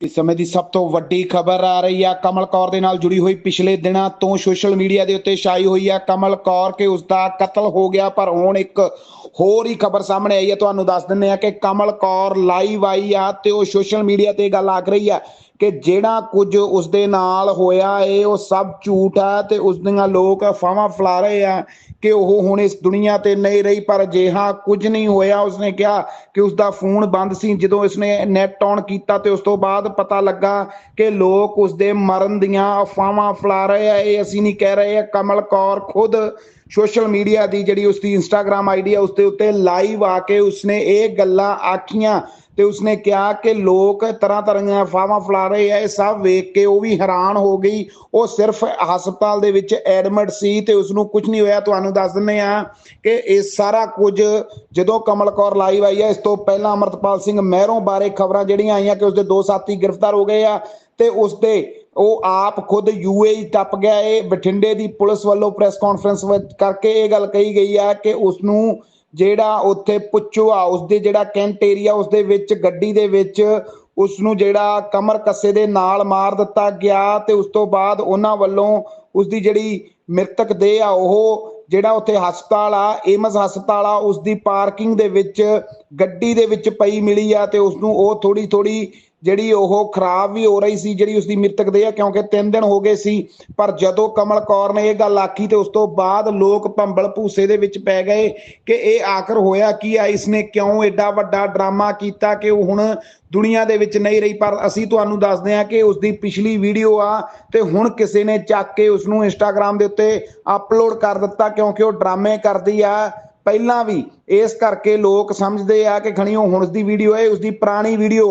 ਇਸ ਸਮੇਂ ਦੀ ਸਭ ਤੋਂ ਵੱਡੀ ਖਬਰ ਆ ਰਹੀ ਆ। ਕਮਲ ਕੌਰ ਦੇ ਨਾਲ ਜੁੜੀ ਹੋਈ ਪਿਛਲੇ ਦਿਨਾਂ ਤੋਂ ਸੋਸ਼ਲ ਮੀਡੀਆ ਦੇ ਉੱਤੇ ਛਾਈ ਹੋਈ ਆ। ਕਮਲ ਕੌਰ ਕੇ ਉਸ ਦਾ ਕਤਲ ਹੋ ਗਿਆ, ਪਰ ਹੁਣ ਇੱਕ ਹੋਰ ਹੀ ਖਬਰ ਸਾਹਮਣੇ ਆਈ ਹੈ। ਤੁਹਾਨੂੰ ਦੱਸ ਦਿੰਦੇ ਆ ਕਿ ਕਮਲ ਕੌਰ ਲਾਈਵ ਆਈ ਆ ਤੇ ਉਹ ਸੋਸ਼ਲ ਮੀਡੀਆ ਤੇ ਇਹ ਗੱਲ ਆਖ ਰਹੀ ਆ ਕਿ ਜਿਹੜਾ ਕੁਝ ਉਸ ਦੇ ਨਾਲ ਹੋਇਆ ਏ, ਉਹ ਸਭ ਝੂਠ ਆ ਤੇ ਉਸ ਦੀਆਂ ਲੋਕ ਅਫਵਾਹਾਂ ਫੈਲਾ ਰਹੇ ਆ ਕਿ ਉਹ ਹੁਣ ਇਸ ਦੁਨੀਆ ਤੇ ਨਹੀਂ ਰਹੀ, ਪਰ ਅਜਿਹਾ ਕੁਝ ਨਹੀਂ ਹੋਇਆ। ਉਸਨੇ ਕਿਹਾ ਕਿ ਉਸ ਦਾ ਫੋਨ ਬੰਦ ਸੀ। ਜਦੋਂ ਉਸਨੇ ਨੈਟ ਔਨ ਕੀਤਾ ਤੇ ਉਸ ਤੋਂ ਬਾਅਦ ਪਤਾ ਲੱਗਾ ਕਿ ਲੋਕ ਉਸ ਦੇ ਮਰਨ ਦੀਆਂ ਅਫਵਾਹਾਂ ਫੈਲਾ ਰਹੇ ਆ। ਇਹ ਅਸੀਂ ਨਹੀਂ ਕਹਿ ਰਹੇ, ਇਹ ਕਮਲ ਕੌਰ ਖੁਦ ਸੋਸ਼ਲ ਮੀਡੀਆ ਦੀ ਜਿਹੜੀ ਉਸ ਦੀ ਇੰਸਟਾਗ੍ਰam ਆਈਡੀ ਆ ਉਸ ਦੇ ਉੱਤੇ ਲਾਈਵ ਆ ਕੇ ਉਸਨੇ ਇਹ ਗੱਲਾਂ ਆਖੀਆਂ ਤੇ ਉਸਨੇ ਕਿਹਾ ਕਿ ਲੋਕ ਤਰ੍ਹਾਂ ਤਰ੍ਹਾਂ ਦੀਆਂ ਅਫਵਾਹਾਂ ਫੈਲਾ ਰਹੇ ਆ, ਇਹ ਸਭ ਵੇਖ ਕੇ ਉਹ ਵੀ ਹੈਰਾਨ ਹੋ ਗਈ। ਉਹ ਸਿਰਫ ਹਸਪਤਾਲ ਦੇ ਵਿੱਚ ਐਡਮਿਟ ਸੀ ਤੇ ਉਸ ਨੂੰ ਕੁਝ ਨਹੀਂ ਹੋਇਆ। ਤੁਹਾਨੂੰ ਦੱਸ ਦਿੰਦੇ ਆ ਕਿ ਇਹ ਸਾਰਾ ਕੁਝ ਜਦੋਂ ਕਮਲ ਕੌਰ ਲਾਈਵ ਆਈ ਹੈ ਇਸ ਤੋਂ ਪਹਿਲਾਂ ਅਮਰਤਪਾਲ ਸਿੰਘ ਮਹਿਰੋਂ ਬਾਰੇ ਖਬਰਾਂ ਜਿਹੜੀਆਂ ਆਈਆਂ ਕਿ ਉਸਦੇ ਦੋ ਸਾਥੀ ਗ੍ਰਿਫਤਾਰ ਹੋ ਗਏ ਆ ਤੇ ਉਸਦੇ ਉਹ ਆਪ ਖੁਦ ਯੂਏਈ ਟੱਪ ਗਿਆ। ਏ ਬਠਿੰਡੇ ਦੀ ਪੁਲਿਸ ਵੱਲੋਂ ਪ੍ਰੈਸ ਕਾਨਫਰੰਸ ਕਰਕੇ ਇਹ ਗੱਲ ਕਹੀ ਗਈ ਆ ਕਿ ਉਸ ਨੂੰ ਜਿਹੜਾ ਉੱਥੇ ਪੁੱਛੋ ਹਾਊਸ ਦੇ ਜਿਹੜਾ ਕੈਂਟ ਏਰੀਆ ਉਸ ਦੇ ਵਿੱਚ, ਗੱਡੀ ਦੇ ਵਿੱਚ ਉਸ ਨੂੰ ਜਿਹੜਾ ਕਮਰ ਕੱਸੇ ਦੇ ਨਾਲ ਮਾਰ ਦਿੱਤਾ ਗਿਆ ਤੇ ਉਸ ਤੋਂ ਬਾਅਦ ਉਹਨਾਂ ਵੱਲੋਂ ਉਸ ਦੀ ਜਿਹੜੀ ਮ੍ਰਿਤਕ ਦੇਹ ਆ, ਉਹ ਜਿਹੜਾ ਉੱਥੇ ਹਸਪਤਾਲ ਆ ਏਮਸ ਹਸਪਤਾਲ ਆ ਉਸ ਦੀ ਪਾਰਕਿੰਗ ਦੇ ਵਿੱਚ ਗੱਡੀ ਦੇ ਵਿੱਚ ਪਈ ਮਿਲੀ ਆ ਤੇ ਉਸ ਨੂੰ ਉਹ ਥੋੜੀ ਥੋੜੀ ਜਿਹੜੀ ਉਹ ਖਰਾਬ ਵੀ ਹੋ ਰਹੀ ਸੀ, ਜਿਹੜੀ ਉਸ ਦੀ ਮ੍ਰਿਤਕ ਦੇ ਆ, ਕਿਉਂਕਿ 3 ਦਿਨ ਹੋ ਗਏ ਸੀ, ਪਰ ਜਦੋਂ ਕਮਲ ਕੌਰ ਨੇ ਇਹ ਗੱਲ ਆਖੀ ਤੇ ਉਸ ਤੋਂ ਬਾਅਦ ਲੋਕ ਭੰਬਲ ਭੂਸੇ ਦੇ ਵਿੱਚ ਪੈ ਗਏ ਕਿ ਇਹ ਆਖਰ ਹੋਇਆ ਕੀ ਆ, ਇਸਨੇ ਕਿਉਂ ਐਡਾ ਵੱਡਾ ਡਰਾਮਾ ਕੀਤਾ ਕਿ ਉਹ ਹੁਣ ਦੁਨੀਆ ਦੇ ਵਿੱਚ ਨਹੀਂ ਰਹੀ? ਪਰ ਅਸੀਂ ਤੁਹਾਨੂੰ ਦੱਸਦੇ ਹਾਂ ਕਿ ਉਸ ਦੀ ਪਿਛਲੀ ਵੀਡੀਓ ਆ ਤੇ ਹੁਣ ਕਿਸੇ ਨੇ ਚੱਕ ਕੇ ਉਸ ਨੂੰ ਇੰਸਟਾਗ੍ਰam ਦੇ ਉੱਤੇ ਅਪਲੋਡ ਕਰ ਦਿੱਤਾ ਕਿਉਂਕਿ ਉਹ ਡਰਾਮੇ ਕਰਦੀ ਆ। ਪਹਿਲਾਂ ਵੀ ਇਸ ਕਰਕੇ ਲੋਕ ਸਮਝਦੇ ਆ ਕਿ ਖਣੀ ਉਹ ਹੁਣ ਉਸ ਦੀ ਵੀਡੀਓ ਹੈ ਉਸ ਦੀ ਪੁਰਾਣੀ ਵੀਡੀਓ